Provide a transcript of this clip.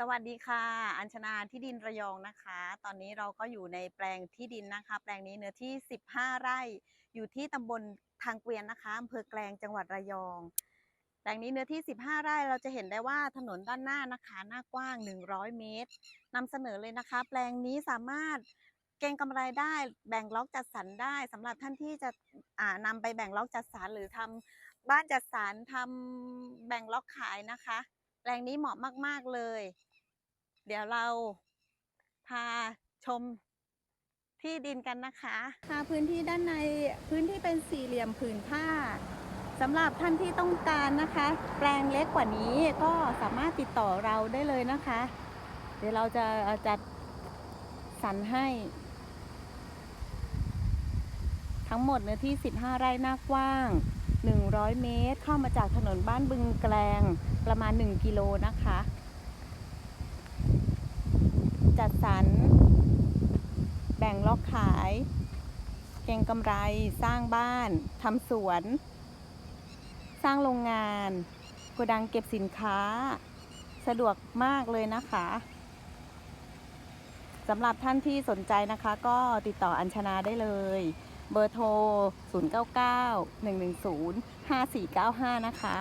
สวัสดีค่ะ อัญชนาที่ดินระยองนะคะ ตอนนี้เราก็อยู่ในแปลงที่ดินนะคะ แปลงนี้เนื้อที่ 15 ไร่ อยู่ที่ตำบลทางเกวียนนะคะอำเภอแกลงจังหวัดระยอง แปลงนี้เนื้อที่ 15 ไร่ เราจะเห็นได้ว่าถนนด้านหน้านะคะ หน้ากว้าง 100 เมตรนำเสนอเลยนะคะ แปลงนี้สามารถเก็งกำไรได้แบ่งล็อกจัดสรรได้สำหรับท่านที่จะอ่านำไปแบ่งล็อกจัดสรรหรือทำบ้านจัดสรรทำแบ่งล็อกขายนะคะ แปลงนี้เหมาะมาก ๆ เลย เดี๋ยวเราพาชมที่ดินกันนะคะพาพื้นที่ด้านในพื้นที่เป็นสี่เหลี่ยมผืนผ้าสำหรับท่านที่ต้องการนะคะ แปลงเล็กกว่านี้ก็สามารถติดต่อเราได้เลยนะคะ เดี๋ยวเราจะจัดสรรให้ ทั้งหมดเนื้อที่ 15 ไร่หน้ากว้าง 100 เมตร เข้ามาจากถนนบ้านบึงแกลงประมาณ 1 กิโลนะคะ จัดสรรแบ่งล็อกขาย เก็งกำไรสร้างบ้านทำสวน สร้างโรงงานโกดังเก็บสินค้า สะดวกมากเลยนะคะสำหรับท่านที่สนใจนะคะ ก็ติดต่ออัญชนาได้เลย เบอร์โทร 099 110 5495 นะคะ